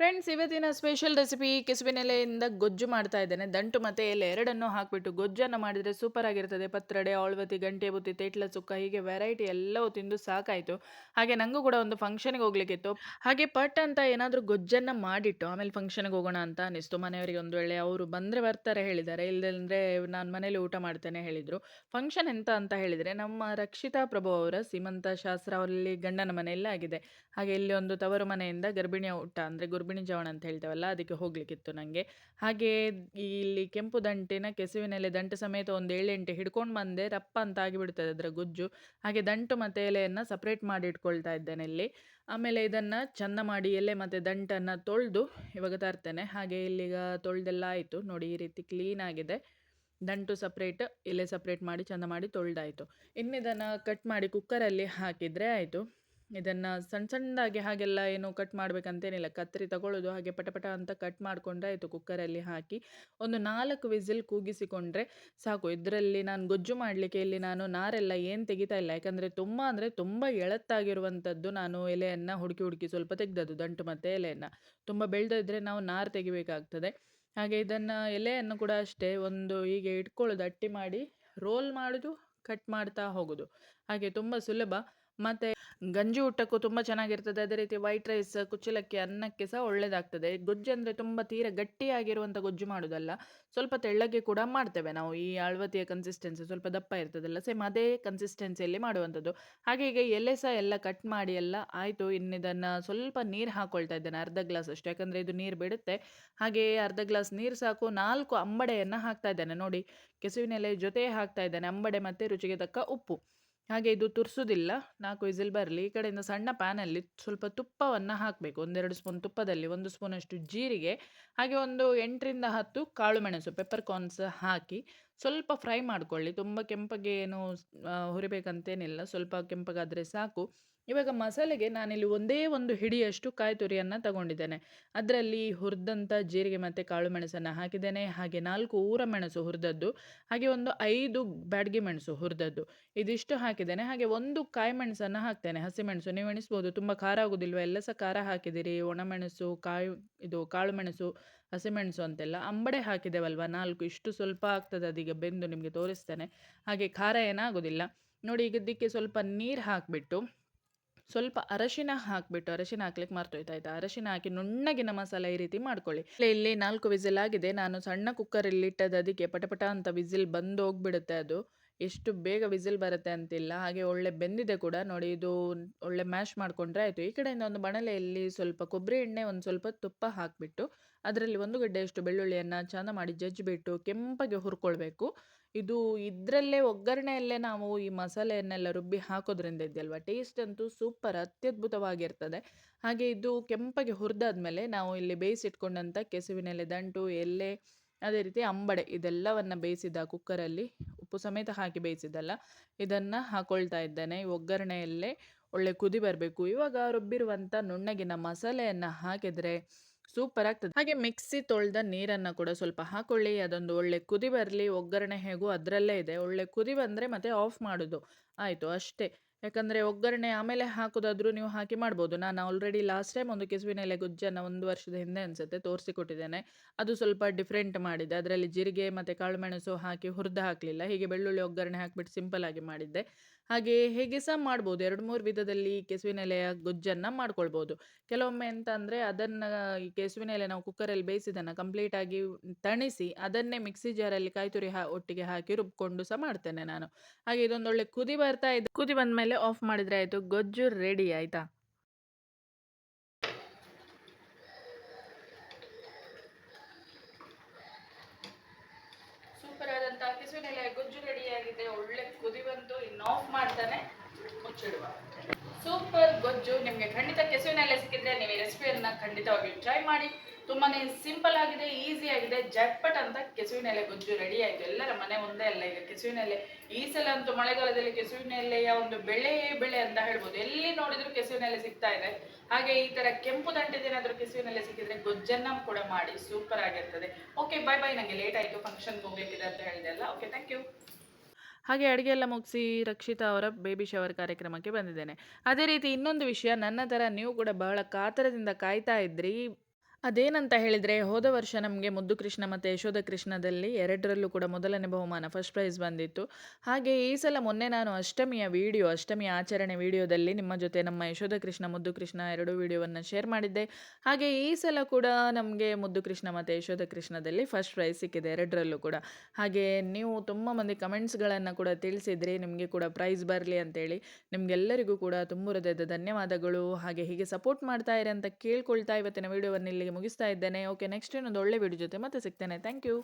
Friends ಇವತ್ತಿನ special recipe ಕೆಸುವಿನೆಲೆಯಿಂದ ಗೊಜ್ಜು ಮಾಡ್ತಾ ಇದ್ದೇನೆ. ದಂಟು ಮತ್ತು ಎಲೆ ಎರಡನ್ನೂ ಹಾಕಿಬಿಟ್ಟು ಗೊಜ್ಜನ್ನು ಮಾಡಿದರೆ ಸೂಪರ್ ಆಗಿರ್ತದೆ. ಪತ್ರಡೆ, ಆಳ್ವತಿ, ಗಂಟೆ ಬುತ್ತಿ, ತೇಟ್ಲ, ಸುಕ್ಕ, ಹೀಗೆ ವೆರೈಟಿ ಎಲ್ಲವೂ ತಿಂದು ಸಾಕಾಯಿತು. ಹಾಗೆ ನನಗೂ ಕೂಡ ಒಂದು ಫಂಕ್ಷನ್ಗೆ ಹೋಗ್ಲಿಕ್ಕಿತ್ತು ಹಾಗೆ ಪಟ್ ಅಂತ ಏನಾದರೂ ಗೊಜ್ಜನ್ನು ಮಾಡಿಟ್ಟು ಆಮೇಲೆ ಫಂಕ್ಷನ್ಗೆ ಹೋಗೋಣ ಅಂತ ಅನಿಸ್ತು ಮನೆಯವರಿಗೆ ಒಂದು ವೇಳೆ ಅವರು ಬಂದರೆ ಬರ್ತಾರೆ ಹೇಳಿದ್ದಾರೆ. ಇಲ್ಲದಂದರೆ ನಾನು ಮನೇಲಿ ಊಟ ಮಾಡ್ತೇನೆ ಹೇಳಿದರು. ಫಂಕ್ಷನ್ ಎಂತ ಅಂತ ಹೇಳಿದರೆ ನಮ್ಮ ರಕ್ಷಿತಾ ಪ್ರಭು ಅವರ ಸೀಮಂತ ಶಾಸ್ತ್ರ ಅವರಲ್ಲಿ ಗಂಡನ ಮನೆಯಲ್ಲೇ ಆಗಿದೆ ಹಾಗೆ ಇಲ್ಲಿ ಒಂದು ತವರು ಮನೆಯಿಂದ ಗರ್ಭಿಣಿಯ ಊಟ ಅಂದರೆ ಗರ್ಭಿಣಿ ಜವಣ ಅಂತ ಹೇಳ್ತೇವಲ್ಲ, ಅದಕ್ಕೆ ಹೋಗ್ಲಿಕ್ಕಿತ್ತು ನನಗೆ ಹಾಗೆ ಇಲ್ಲಿ ಕೆಂಪು ದಂಟಿನ ಕೆಸುವಿನಲ್ಲಿ ದಂಟು ಸಮೇತ ಒಂದು ಏಳೆಂಟು ಹಿಡ್ಕೊಂಡು ಬಂದೆ ರಪ್ಪ ಅಂತ ಆಗಿಬಿಡ್ತದೆ ಅದರ ಗುಜ್ಜು. ಹಾಗೆ ದಂಟು ಮತ್ತು ಎಲೆಯನ್ನು ಸಪ್ರೇಟ್ ಮಾಡಿ ಇಟ್ಕೊಳ್ತಾ ಇದ್ದೇನೆ ಇಲ್ಲಿ. ಆಮೇಲೆ ಇದನ್ನು ಚಂದ ಮಾಡಿ ಎಲೆ ಮತ್ತು ದಂಟನ್ನು ತೊಳೆದು ಇವಾಗ ತರ್ತೇನೆ. ಹಾಗೆ ಇಲ್ಲಿಗ ತೊಳೆದೆಲ್ಲ ಆಯಿತು. ನೋಡಿ ಈ ರೀತಿ ಕ್ಲೀನ್ ಆಗಿದೆ. ದಂಟು ಸಪ್ರೇಟ್ ಎಲೆ ಸಪ್ರೇಟ್ ಮಾಡಿ ಚಂದ ಮಾಡಿ ತೊಳೆದಾಯಿತು. ಇನ್ನಿದನ್ನು ಕಟ್ ಮಾಡಿ ಕುಕ್ಕರಲ್ಲಿ ಹಾಕಿದರೆ ಆಯಿತು. ಇದನ್ನು ಸಣ್ಣ ಸಣ್ಣದಾಗಿ ಹಾಗೆಲ್ಲ ಏನು ಕಟ್ ಮಾಡಬೇಕಂತೇನಿಲ್ಲ. ಕತ್ತರಿ ತಗೊಳ್ಳೋದು, ಹಾಗೆ ಪಟಪಟ ಅಂತ ಕಟ್ ಮಾಡಿಕೊಂಡ್ರೆ ಆಯಿತು ಕುಕ್ಕರಲ್ಲಿ ಹಾಕಿ. ಒಂದು ನಾಲ್ಕು ವಿಸಿಲ್ ಕೂಗಿಸಿಕೊಂಡ್ರೆ ಸಾಕು. ಇದರಲ್ಲಿ ನಾನು ಗೊಜ್ಜು ಮಾಡಲಿಕ್ಕೆ ಇಲ್ಲಿ ನಾನು ನಾರೆಲ್ಲ ಏನು ತೆಗಿತಾ ಇಲ್ಲ. ಯಾಕಂದರೆ ತುಂಬ ಅಂದರೆ ತುಂಬ ಎಳತ್ತಾಗಿರುವಂಥದ್ದು ನಾನು ಎಲೆಯನ್ನು ಹುಡುಕಿ ಹುಡುಕಿ ಸ್ವಲ್ಪ ತೆಗೆದದ್ದು, ದಂಟು ಮತ್ತು ಎಲೆಯನ್ನು. ತುಂಬ ಬೆಳೆದಿದ್ರೆ ನಾವು ನಾರು ತೆಗಿಬೇಕಾಗ್ತದೆ. ಹಾಗೆ ಇದನ್ನು ಎಲೆಯನ್ನು ಕೂಡ ಅಷ್ಟೇ ಒಂದು ಹೀಗೆ ಇಟ್ಕೊಳ್ಳೋದು, ಅಟ್ಟಿ ಮಾಡಿ ರೋಲ್ ಮಾಡೋದು, ಕಟ್ ಮಾಡ್ತಾ ಹೋಗೋದು. ಹಾಗೆ ತುಂಬ ಸುಲಭ. ಮತ್ತು ಗಂಜಿ ಊಟಕ್ಕೂ ತುಂಬ ಚೆನ್ನಾಗಿರ್ತದೆ. ಅದೇ ರೀತಿ ವೈಟ್ ರೈಸ್ ಕುಚ್ಚಲಕ್ಕಿ ಅನ್ನಕ್ಕೆ ಸಹ ಒಳ್ಳೆಯದಾಗ್ತದೆ ಗೊಜ್ಜು ಅಂದರೆ ತುಂಬ ತೀರ ಗಟ್ಟಿಯಾಗಿರುವಂಥ ಗೊಜ್ಜು ಮಾಡೋದಲ್ಲ. ಸ್ವಲ್ಪ ತೆಳ್ಳಗೆ ಕೂಡ ಮಾಡ್ತೇವೆ ನಾವು. ಈ ಅಳವತಿಯ ಕನ್ಸಿಸ್ಟೆನ್ಸಿ ಸ್ವಲ್ಪ ದಪ್ಪ ಇರ್ತದಲ್ಲ ಸೇಮ್ ಅದೇ ಕನ್ಸಿಸ್ಟೆನ್ಸಿಯಲ್ಲಿ ಮಾಡುವಂಥದ್ದು. ಹಾಗೆ ಈಗ ಎಲೆ ಸಹ ಎಲ್ಲ ಕಟ್ ಮಾಡಿ ಎಲ್ಲ ಆಯಿತು. ಇನ್ನಿದನ್ನು ಸ್ವಲ್ಪ ನೀರು ಹಾಕ್ಕೊಳ್ತಾ ಇದ್ದೇನೆ, ಅರ್ಧ ಗ್ಲಾಸ್ ಅಷ್ಟು. ಯಾಕಂದರೆ ಇದು ನೀರು ಬಿಡುತ್ತೆ. ಹಾಗೆ ಅರ್ಧ ಗ್ಲಾಸ್ ನೀರು ಸಾಕು ನಾಲ್ಕು ಅಂಬಡೆಯನ್ನು ಹಾಕ್ತಾ ಇದ್ದೇನೆ ನೋಡಿ. ಕೆಸುವಿನ ಎಲೆ ಜೊತೆ ಹಾಕ್ತಾ ಇದ್ದೇನೆ. ಅಂಬಡೆ ಮತ್ತು ರುಚಿಗೆ ತಕ್ಕ ಉಪ್ಪು. ಹಾಗೆ ಇದು ತುರಿಸೋದಿಲ್ಲ. ನಾಲ್ಕು ವಿಸಿಲ್ ಬರಲಿ. ಈ ಕಡೆಯಿಂದ ಸಣ್ಣ ಪ್ಯಾನಲ್ಲಿ ಸ್ವಲ್ಪ ತುಪ್ಪವನ್ನು ಹಾಕಬೇಕು. ಒಂದೆರಡು ಸ್ಪೂನ್ ತುಪ್ಪದಲ್ಲಿ ಒಂದು ಸ್ಪೂನಷ್ಟು ಜೀರಿಗೆ, ಹಾಗೆ ಒಂದು ಎಂಟರಿಂದ ಹತ್ತು ಕಾಳು ಮೆಣಸು ಪೆಪ್ಪರ್ ಕಾರ್ನ್ಸ್ ಹಾಕಿ ಸ್ವಲ್ಪ ಫ್ರೈ ಮಾಡಿಕೊಳ್ಳಿ. ತುಂಬ ಕೆಂಪಗೆ ಏನು ಹುರಿಬೇಕಂತೇನಿಲ್ಲ. ಸ್ವಲ್ಪ ಕೆಂಪಗಾದರೆ ಸಾಕು. ಇವಾಗ ಮಸಾಲೆಗೆ ನಾನಿಲ್ಲಿ ಒಂದೇ ಒಂದು ಹಿಡಿಯಷ್ಟು ಕಾಯಿ ತುರಿಯನ್ನು ತಗೊಂಡಿದ್ದೇನೆ. ಅದರಲ್ಲಿ ಹುರಿದಂಥ ಜೀರಿಗೆ ಮತ್ತು ಕಾಳು ಮೆಣಸನ್ನು ಹಾಕಿದ್ದೇನೆ. ಹಾಗೆ ನಾಲ್ಕು ಊರ ಮೆಣಸು ಹುರಿದದ್ದು. ಹಾಗೆ ಒಂದು ಐದು ಬ್ಯಾಡ್ಗೆ ಮೆಣಸು ಹುರಿದದ್ದು. ಇದಿಷ್ಟು ಹಾಕಿದ್ದೇನೆ. ಹಾಗೆ ಒಂದು ಕಾಯಿ ಮೆಣಸನ್ನು ಹಾಕ್ತೇನೆ. ಹಸಿಮೆಣಸು ನೀವು ಎಣಿಸ್ಬೋದು. ತುಂಬ ಖಾರ ಆಗೋದಿಲ್ವ? ಎಲ್ಲ ಸಹ ಖಾರ ಹಾಕಿದ್ದೀರಿ ಒಣಮೆಣಸು ಕಾಯಿ, ಇದು ಕಾಳು ಮೆಣಸು ಹಸಿಮೆಣಸು ಅಂತೆಲ್ಲ ಅಂಬಡೆ ಹಾಕಿದ್ದೇವಲ್ವ ನಾಲ್ಕು ಇಷ್ಟು ಸ್ವಲ್ಪ ಆಗ್ತದೆ. ಅದೀಗ ಬೆಂದು ನಿಮಗೆ ತೋರಿಸ್ತೇನೆ. ಹಾಗೆ ಖಾರ ಏನಾಗೋದಿಲ್ಲ. ನೋಡಿ ಈಗ ಇದಕ್ಕೆ ಸ್ವಲ್ಪ ನೀರು ಹಾಕಿಬಿಟ್ಟು ಸ್ವಲ್ಪ ಅರಶಿನ ಹಾಕಿಬಿಟ್ಟು, ಅರಶಿನ ಹಾಕ್ಲಿಕ್ಕೆ ಮರ್ತೋಯ್ತು ಆಯ್ತಾ ಅರಶಿನ ಹಾಕಿ ನುಣ್ಣಗಿನ ಮಸಾಲೆ ಈ ರೀತಿ ಮಾಡ್ಕೊಳ್ಳಿ. ಇಲ್ಲಿ ನಾಲ್ಕು ವಿಸಿಲ್ ಆಗಿದೆ. ನಾನು ಸಣ್ಣ ಕುಕ್ಕರಲ್ಲಿ ಇಟ್ಟದ್ದು ಅದಕ್ಕೆ ಪಟಪಟ ಅಂತ ವಿಸಿಲ್ ಬಂದು ಹೋಗ್ಬಿಡುತ್ತೆ ಅದು. ಎಷ್ಟು ಬೇಗ ವಿಸಿಲ್ ಬರುತ್ತೆ ಅಂತಿಲ್ಲ. ಹಾಗೆ ಒಳ್ಳೆ ಬೆಂದಿದೆ ಕೂಡ. ನೋಡಿ, ಇದು ಒಳ್ಳೆ ಮ್ಯಾಶ್ ಮಾಡಿಕೊಂಡ್ರೆ ಆಯಿತು. ಈ ಕಡೆಯಿಂದ ಒಂದು ಬಣಲೆಯಲ್ಲಿ ಸ್ವಲ್ಪ ಕೊಬ್ಬರಿ ಎಣ್ಣೆ ಒಂದು ಸ್ವಲ್ಪ ತುಪ್ಪ ಹಾಕಿಬಿಟ್ಟು, ಅದರಲ್ಲಿ ಒಂದು ಗಡ್ಡೆಯಷ್ಟು ಬೆಳ್ಳುಳ್ಳಿಯನ್ನು, ಚಂದ ಮಾಡಿ ಜಜ್ಜಿಬಿಟ್ಟು ಕೆಂಪಗೆ ಹುರ್ಕೊಳ್ಬೇಕು. ಇದು ಇದರಲ್ಲೇ ಒಗ್ಗರಣೆಯಲ್ಲೇ ನಾವು ಈ ಮಸಾಲೆಯನ್ನೆಲ್ಲ ರುಬ್ಬಿ ಹಾಕೋದ್ರಿಂದ ಇದೆಯಲ್ವ? ಟೇಸ್ಟ್ ಅಂತೂ ಸೂಪರ್ ಅತ್ಯದ್ಭುತವಾಗಿರ್ತದೆ. ಹಾಗೆ ಇದು ಕೆಂಪಗೆ ಹುರಿದಾದ್ಮೇಲೆ ನಾವು ಇಲ್ಲಿ ಬೇಯಿಸಿಟ್ಕೊಂಡಂಥ ಕೆಸುವಿನೆಲೆ ದಂಟು, ಎಲೆ, ಅದೇ ರೀತಿ ಅಂಬಡೆ ಇದೆಲ್ಲವನ್ನು ಬೇಯಿಸಿದ್ದ ಕುಕ್ಕರಲ್ಲಿ, ಉಪ್ಪು ಸಮೇತ ಹಾಕಿ ಬೇಯಿಸಿದ್ದಲ್ಲ, ಇದನ್ನು ಹಾಕೊಳ್ತಾ ಇದ್ದೇನೆ. ಒಗ್ಗರಣೆಯಲ್ಲೇ ಒಳ್ಳೆ ಕುದಿ ಬರಬೇಕು. ಇವಾಗ ರುಬ್ಬಿರುವಂಥ ನುಣ್ಣಗಿನ ಮಸಾಲೆಯನ್ನು ಹಾಕಿದರೆ ಸೂಪರ್ ಆಗ್ತದೆ. ಹಾಗೆ ಮಿಕ್ಸಿ ತೊಳೆದ ನೀರನ್ನು ಕೂಡ ಸ್ವಲ್ಪ ಹಾಕೊಳ್ಳಿ, ಅದೊಂದು ಒಳ್ಳೆ ಕುದಿ ಬರಲಿ, ಒಗ್ಗರಣೆ ಹೇಗೂ ಅದರಲ್ಲೇ ಇದೆ. ಒಳ್ಳೆ ಕುದಿ ಬಂದರೆ ಮತ್ತೆ ಆಫ್ ಮಾಡೋದು. ಆಯಿತು, ಅಷ್ಟೇ. ಯಾಕಂದರೆ ಒಗ್ಗರಣೆ ಆಮೇಲೆ ಹಾಕೋದಾದರೂ ನೀವು ಹಾಕಿ ಮಾಡ್ಬೋದು. ನಾನು ಆಲ್ರೆಡಿ ಲಾಸ್ಟ್ ಟೈಮ್ ಒಂದು ಕೆಸುವಿನ ಎಲೆ ಗುಜ್ಜನ್ನು ಒಂದು ವರ್ಷದ ಹಿಂದೆ ಅನಿಸುತ್ತೆ, ತೋರಿಸಿಕೊಟ್ಟಿದ್ದೇನೆ. ಅದು ಸ್ವಲ್ಪ ಡಿಫ್ರೆಂಟ್ ಮಾಡಿದೆ ಅದರಲ್ಲಿ ಜೀರಿಗೆ ಮತ್ತು ಕಾಳುಮೆಣಸು ಹಾಕಿ ಹುರಿದು ಹಾಕಲಿಲ್ಲ. ಹೀಗೆ ಬೆಳ್ಳುಳ್ಳಿ ಒಗ್ಗರಣೆ ಹಾಕಿಬಿಟ್ಟು ಆಗಿ ಮಾಡಿದ್ದೆ. ಹಾಗೆ ಹೇಗೆ ಸಹ ಮಾಡ್ಬೋದು. ಎರಡು ಮೂರು ವಿಧದಲ್ಲಿ ಕೆಸುವಿನ ಎಲೆಯ ಗೊಜ್ಜನ್ನು ಮಾಡ್ಕೊಳ್ಬೋದು. ಕೆಲವೊಮ್ಮೆ ಎಂತ ಅಂದರೆ ಅದನ್ನು ಈ ಕೆಸುವಿನ ಎಲೆ ನಾವು ಕುಕ್ಕರಲ್ಲಿ ಬೇಯಿಸಿದನ್ನು ಕಂಪ್ಲೀಟಾಗಿ ತಣಿಸಿ ಅದನ್ನೇ ಮಿಕ್ಸಿ ಜಾರಲ್ಲಿ ಕಾಯಿ ತುರಿ ಹಾ, ಒಟ್ಟಿಗೆ ಹಾಕಿ ರುಬ್ಕೊಂಡು ಸಹ ಮಾಡ್ತೇನೆ ನಾನು. ಹಾಗೆ ಇದೊಂದೊಳ್ಳೆ ಕುದಿ ಬರ್ತಾ ಇದೆ. ಕುದಿ ಬಂದ ಮೇಲೆ ಆಫ್ ಮಾಡಿದರೆ ಆಯಿತು. ಗೊಜ್ಜು ರೆಡಿ ಆಯಿತಾ? ಸೂಪರ್ ಆದಂತಹ ಕೆಸುವಿನ ಎಲೆ ಗೊಜ್ಜು ರೆಡಿಯಾಗಿದೆ ಒಳ್ಳೆ ಕುದಿ ಬಂತು ಆಫ್ ಮಾಡ್ತಾನೆ ಮುಚ್ಚಿಡುವ. ಸೂಪರ್ ಗೊಜ್ಜು. ನಿಮಗೆ ಖಂಡಿತ ಕೆಸುವಿನಲ್ಲೇ ಸಿಕ್ಕಿದ್ರೆ ನೀವು ಈ ರೆಸಿಪಿಯನ್ನು ಖಂಡಿತವಾಗಿ ಟ್ರೈ ಮಾಡಿ. ತುಂಬಾನೇ ಸಿಂಪಲ್ ಆಗಿದೆ ಈಸಿ ಆಗಿದೆ, ಜಟ್ಪಟ್ ಅಂತ ಕೆಸುವಿನೆಲೆ ಗೊಜ್ಜು ರೆಡಿ ಆಯ್ತು. ಎಲ್ಲರ ಮನೆ ಮುಂದೆ ಅಲ್ಲ, ಈಗ ಕೆಸುವಿನೆಲೆ ಈ ಸಲ ಅಂತೂ ಮಳೆಗಾಲದಲ್ಲಿ ಕೆಸುವಿನೆಲೆಯ ಒಂದು ಬೆಳೆ ಬೆಳೆ ಅಂತ ಹೇಳ್ಬೋದು. ಎಲ್ಲಿ ನೋಡಿದ್ರು ಕೆಸುವಿನೆಲೆ ಸಿಗ್ತಾ ಇದೆ. ಹಾಗೆ ಈ ತರ ಕೆಂಪು ದಂಟದೇನಾದ್ರೂ ಕೆಸುವಿನೆಲೆ ಸಿಕ್ಕಿದ್ರೆ ಗೊಜ್ಜನ್ನ ಕೂಡ ಮಾಡಿ. ಸೂಪರ್ ಆಗಿರ್ತದೆ. ಓಕೆ ಬೈ ಬೈ ನನಗೆ ಲೇಟ್ ಆಯ್ತು. ಫಂಕ್ಷನ್ಗೆ ಹೋಗ್ಬೇಕಿದೆ ಅಂತ ಹೇಳಿದೆ ಅಲ್ಲ. ಓಕೆ ಥ್ಯಾಂಕ್ ಯು ಹಾಗೆ ಅಡುಗೆ ಎಲ್ಲ ಮುಗಿಸಿ ರಕ್ಷಿತಾ ಅವರ ಬೇಬಿ ಶವರ್ ಕಾರ್ಯಕ್ರಮಕ್ಕೆ ಬಂದಿದ್ದೇನೆ. ಅದೇ ರೀತಿ ಇನ್ನೊಂದು ವಿಷಯ, ನನ್ನ ಥರ ನೀವು ಕೂಡ ಬಹಳ ಕಾತರದಿಂದ ಕಾಯ್ತಾ ಇದ್ರಿ. ಅದೇನಂತ ಹೇಳಿದರೆ, ಹೋದ ವರ್ಷ ನಮಗೆ ಮುದ್ದು ಕೃಷ್ಣ ಮತ್ತು ಯಶೋಧ ಕೃಷ್ಣದಲ್ಲಿ ಎರಡರಲ್ಲೂ ಕೂಡ ಮೊದಲನೇ ಬಹುಮಾನ ಫಸ್ಟ್ ಪ್ರೈಸ್ ಬಂದಿತ್ತು. ಹಾಗೆ ಈ ಸಲ ಮೊನ್ನೆ ನಾನು ಅಷ್ಟಮಿಯ ವಿಡಿಯೋ ಅಷ್ಟಮಿಯ ಆಚರಣೆ ವಿಡಿಯೋದಲ್ಲಿ ನಿಮ್ಮ ಜೊತೆ ನಮ್ಮ ಯಶೋಧ ಕೃಷ್ಣ, ಮುದ್ದು ಕೃಷ್ಣ ಎರಡೂ ವಿಡಿಯೋವನ್ನು ಶೇರ್ ಮಾಡಿದ್ದೆ. ಹಾಗೆ ಈ ಸಲ ಕೂಡ ನಮಗೆ ಮುದ್ದು ಕೃಷ್ಣ ಮತ್ತು ಯಶೋಧ ಕೃಷ್ಣದಲ್ಲಿ ಫಸ್ಟ್ ಪ್ರೈಸ್ ಸಿಕ್ಕಿದೆ ಎರಡರಲ್ಲೂ ಕೂಡ. ಹಾಗೆ ನೀವು ತುಂಬ ಮಂದಿ ಕಮೆಂಟ್ಸ್ಗಳನ್ನು ಕೂಡ ತಿಳಿಸಿದ್ರಿ ನಿಮಗೆ ಕೂಡ ಪ್ರೈಸ್ ಬರಲಿ ಅಂತೇಳಿ ನಿಮಗೆಲ್ಲರಿಗೂ ಕೂಡ ತುಂಬ ಹೃದಯದ ಧನ್ಯವಾದಗಳು. ಹಾಗೆ ಹೀಗೆ ಸಪೋರ್ಟ್ ಮಾಡ್ತಾ ಇರಿ ಅಂತ ಕೇಳ್ಕೊಳ್ತಾ ಇವತ್ತಿನ ವಿಡಿಯೋವನ್ನು ಮುಗಿಸ್ತಾ ಇದ್ದೇನೆ. ಓಕೆ ನೆಕ್ಸ್ಟ್ ಇನ್ನೊಂದು ಒಳ್ಳೆ ವಿಡಿಯೋ ಜೊತೆ ಮತ್ತೆ ಸಿಗ್ತೇನೆ. Thank you